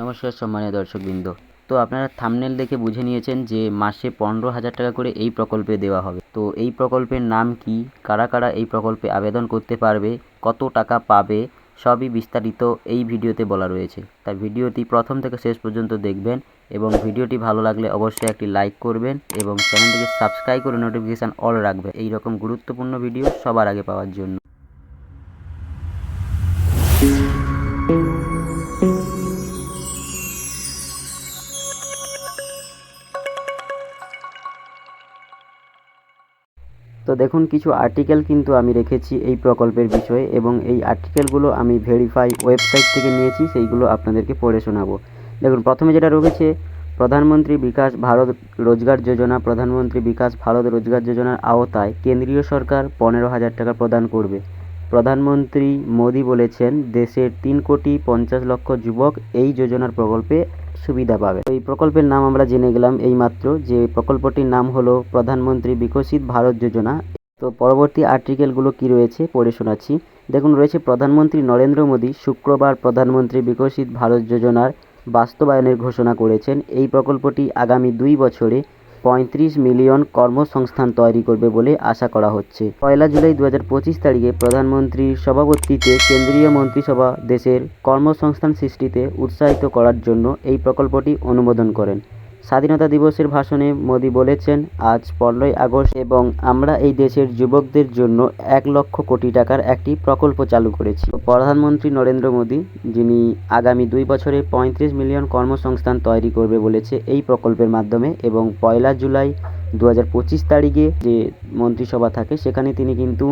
নমস্কার সম্মানীয় দর্শকবৃন্দ। তো আপনারা থামনেল দেখে বুঝে নিয়েছেন যে মাসে পনেরো হাজার টাকা করে এই প্রকল্পে দেওয়া হবে। তো এই প্রকল্পের নাম কি? কারা কারা এই প্রকল্পে আবেদন করতে পারবে? কত টাকা পাবে? সবই বিস্তারিত এই ভিডিওতে বলা রয়েছে। তাই ভিডিওটি প্রথম থেকে শেষ পর্যন্ত দেখবেন এবং ভিডিওটি ভালো লাগলে অবশ্যই একটি লাইক করবেন এবং চ্যানেলটিকে সাবস্ক্রাইব করে নোটিফিকেশান অল রাখবেন। এই রকম গুরুত্বপূর্ণ ভিডিও সবার আগে পাওয়ার জন্য। তো দেখুন, কিছু আর্টিকেল কিন্তু আমি রেখেছি এই প্রকল্পের বিষয়ে এবং এই আর্টিকেলগুলো আমি ভেরিফাই ওয়েবসাইট থেকে নিয়েছি, সেইগুলো আপনাদেরকে পড়ে শোনাবো। দেখুন, প্রথমে যেটা রয়েছে, প্রধানমন্ত্রী বিকাশ ভারত রোজগার যোজনা। প্রধানমন্ত্রী বিকাশ ভারত রোজগার যোজনার আওতায় কেন্দ্রীয় সরকার পনেরো হাজার টাকা প্রদান করবে। প্রধানমন্ত্রী মোদি বলেছেন, দেশের তিন কোটি পঞ্চাশ লক্ষ যুবক এই যোজনার প্রকল্পে সুবিধা পাবে। এই প্রকল্পের নাম আমরা জেনে গেলাম এই মাত্র যে প্রকল্পটির নাম হলো প্রধানমন্ত্রী বিকশিত ভারত যোজনা। তো পরবর্তী আর্টিকেলগুলো কি রয়েছে পড়ে শোনাচ্ছি। দেখুন, রয়েছে প্রধানমন্ত্রী নরেন্দ্র মোদী শুক্রবার প্রধানমন্ত্রী বিকশিত ভারত যোজনার বাস্তবায়নের ঘোষণা করেছেন। এই প্রকল্পটি আগামী দুই বছরে পঁয়ত্রিশ মিলিয়ন কর্মসংস্থান তৈরি করবে বলে আশা করা হচ্ছে। পয়লা জুলাই দু হাজার পঁচিশ তারিখে প্রধানমন্ত্রীর সভাপতিত্বে কেন্দ্রীয় মন্ত্রিসভা দেশের কর্মসংস্থান সৃষ্টিতে উৎসাহিত করার জন্য এই প্রকল্পটি অনুমোদন করেন। স্বাধীনতা দিবসের ভাষণে মোদি বলেছেন, আজ পনেরোই আগস্ট এবং আমরা এই দেশের যুবকদের জন্য এক লক্ষ কোটি টাকার একটি প্রকল্প চালু করেছি। প্রধানমন্ত্রী নরেন্দ্র মোদী, যিনি আগামী দুই বছরে পঁয়ত্রিশ মিলিয়ন কর্মসংস্থান তৈরি করবে বলেছে এই প্রকল্পের মাধ্যমে এবং পয়লা জুলাই দু হাজার পঁচিশ তারিখে যে মন্ত্রিসভা থাকে, সেখানে তিনি কিন্তু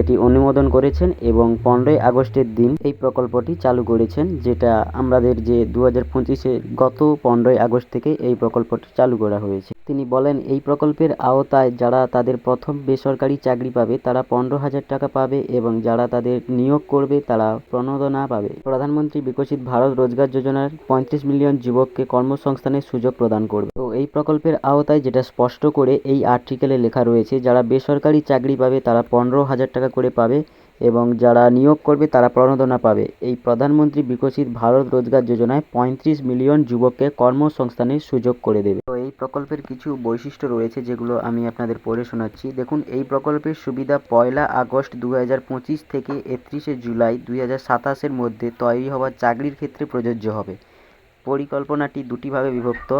এটি অনুমোদন করেছেন এবং পনেরোই আগস্টের দিন এই প্রকল্পটি চালু করেছেন, যেটা আমাদের যে দু হাজার পঁচিশে গত পনেরোই আগস্ট থেকে এই প্রকল্পটি চালু করা হয়েছে। তিনি বলেন, এই প্রকল্পের আওতায় যারা তাদের প্রথম বেসরকারি চাকরি পাবে, তারা পনেরো হাজার টাকা পাবে এবং যারা তাদের নিয়োগ করবে, তারা প্রণোদনা পাবে। প্রধানমন্ত্রী বিকশিত ভারত রোজগার যোজনার পঁয়ত্রিশ মিলিয়ন যুবককে কর্মসংস্থানের সুযোগ প্রদান করবে। তো এই প্রকল্পের আওতায় যেটা স্পষ্ট করে এই আর্টিকেলে লেখা রয়েছে, যারা বেসরকারি চাকরি পাবে, তারা পনেরো হাজার টাকা করে পাবে এবং যারা নিয়োগ করবে, তারা প্রণোদনা পাবে। এই প্রধানমন্ত্রী বিকশিত ভারত রোজগার যোজনায় পঁয়ত্রিশ মিলিয়ন যুবককে কর্মসংস্থানের সুযোগ করে দেবে। এই প্রকল্পের কিছু বৈশিষ্ট্য রয়েছে যেগুলো আমি আপনাদের পড়ে শোনাচ্ছি। দেখুন, এই প্রকল্পের সুবিধা পয়লা আগস্ট দু হাজার পঁচিশ থেকে একত্রিশে জুলাই দুই হাজার মধ্যে তৈরি হওয়া চাকরির ক্ষেত্রে প্রযোজ্য হবে। পরিকল্পনাটি দুটিভাবে বিভক্ত,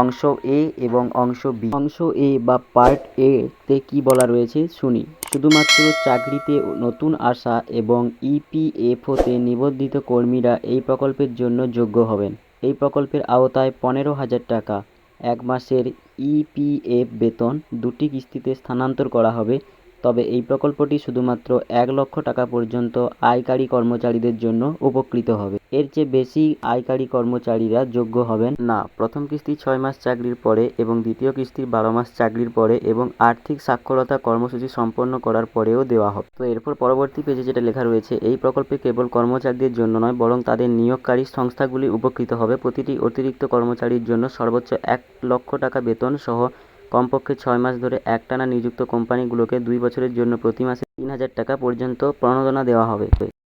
অংশ এ এবং অংশ বি। অংশ এ বা পার্ট এ তে কী বলা রয়েছে? শুনি। শুধুমাত্র চাকরিতে নতুন আসা এবং ইপিএফওতে নিবন্ধিত কর্মীরা এই প্রকল্পের জন্য যোগ্য হবেন। এই প্রকল্পের আওতায় পনেরো হাজার টাকা এক মাসের ইপিএফ বেতন দুটি কিস্তিতে স্থানান্তর করা হবে। তবে এই প্রকল্পটি শুধুমাত্র এক লক্ষ টাকা পর্যন্ত আয়কারী কর্মচারীদের জন্য উপকৃত হবে। এর চেয়ে বেশি আয়কারী কর্মচারীরা যোগ্য হবেন না। প্রথম কিস্তি ছয় মাস চাকরির পরে এবং দ্বিতীয় কিস্তির বারো মাস চাকরির পরে এবং আর্থিক সাক্ষরতা কর্মসূচি সম্পন্ন করার পরেও দেওয়া হবে। তো এরপর পরবর্তী পেজে যেটা লেখা রয়েছে, এই প্রকল্পে কেবল কর্মচারীদের জন্য নয়, বরং তাদের নিয়োগকারী সংস্থাগুলি উপকৃত হবে। প্রতিটি অতিরিক্ত কর্মচারীর জন্য সর্বোচ্চ এক লক্ষ টাকা বেতন সহ কমপক্ষে ছয় মাস ধরে একটানা নিযুক্ত কোম্পানিগুলোকে দুই বছরের জন্য প্রতি মাসে তিন হাজার টাকা পর্যন্ত প্রণোদনা দেওয়া হবে।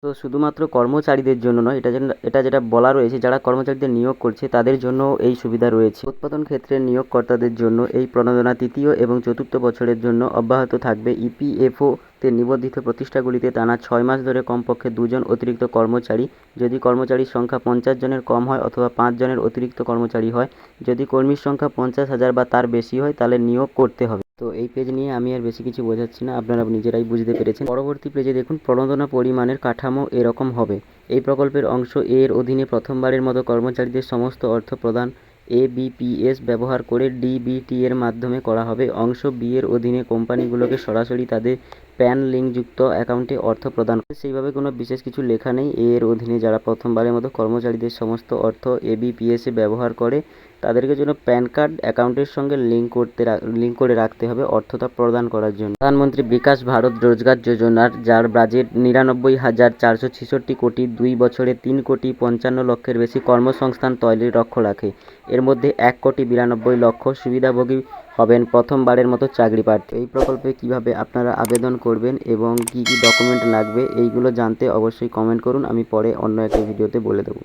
তো শুধুমাত্র কর্মচারীদের জন্য নয়, এটা এটা যেটা বলা রয়েছে, যারা কর্মচারীদের নিয়োগ করছে, তাদের জন্য এই সুবিধা রয়েছে। উৎপাদন ক্ষেত্রে নিয়োগকর্তাদের জন্য এই প্রণোদনা তৃতীয় এবং চতুর্থ বছরের জন্য অব্যাহত থাকবে ইপিএফও তে নিবন্ধিত প্রতিষ্ঠানগুলিতে টানা ছয় মাস ধরে কমপক্ষে দুজন অতিরিক্ত কর্মচারী। যদি কর্মচারীর সংখ্যা পঞ্চাশ জনের কম হয় অথবা পাঁচ জনের অতিরিক্ত কর্মচারী হয়, যদি কর্মীর সংখ্যা পঞ্চাশ হাজার বা তার বেশি হয়, তাহলে নিয়োগ করতে হবে। তো এই পেজ নিয়ে আমি আর বেশি কিছু বোঝাচ্ছি না, আপনারা নিজেরাই বুঝতে পেরেছেন। পরবর্তী পেজে দেখুন, প্রণোদনা পরিমাণের কাঠামো এরকম হবে। এই প্রকল্পের অংশ এর অধীনে প্রথমবারের মতো কর্মচারীদের সমস্ত অর্থ প্রদান এ বিপিএস ব্যবহার করে ডিবিটি এর মাধ্যমে করা হবে। অংশ বি এর অধীনে কোম্পানিগুলোকে সরাসরি তাদের প্যান লিঙ্কযুক্ত অ্যাকাউন্টে অর্থ প্রদান করে। সেইভাবে কোনো বিশেষ কিছু লেখা নেই। এর অধীনে যারা প্রথমবারের মতো কর্মচারীদের সমস্ত অর্থ এবিপিএসে ব্যবহার করে, তাদেরকে জন্য প্যান কার্ড অ্যাকাউন্টের সঙ্গে লিঙ্ক করতে লিঙ্ক করে রাখতে হবে অর্থটা প্রদান করার জন্য। প্রধানমন্ত্রী বিকাশ ভারত রোজগার যোজনার, যার বাজেট নিরানব্বই হাজার চারশো ছেষট্টি কোটি, দুই বছরে তিন কোটি পঞ্চান্ন লক্ষের বেশি কর্মসংস্থান তৈরির লক্ষ্য রাখে। এর মধ্যে এক কোটি বিরানব্বই লক্ষ সুবিধাভোগী হবেন প্রথমবারের মতো চাকরি প্রার্থী। এই প্রকল্পে কীভাবে আপনারা আবেদন করবেন এবং কি কি ডকুমেন্ট লাগবে, এইগুলো জানতে অবশ্যই কমেন্ট করুন। আমি পরে অন্য একটা ভিডিওতে বলে দেবো।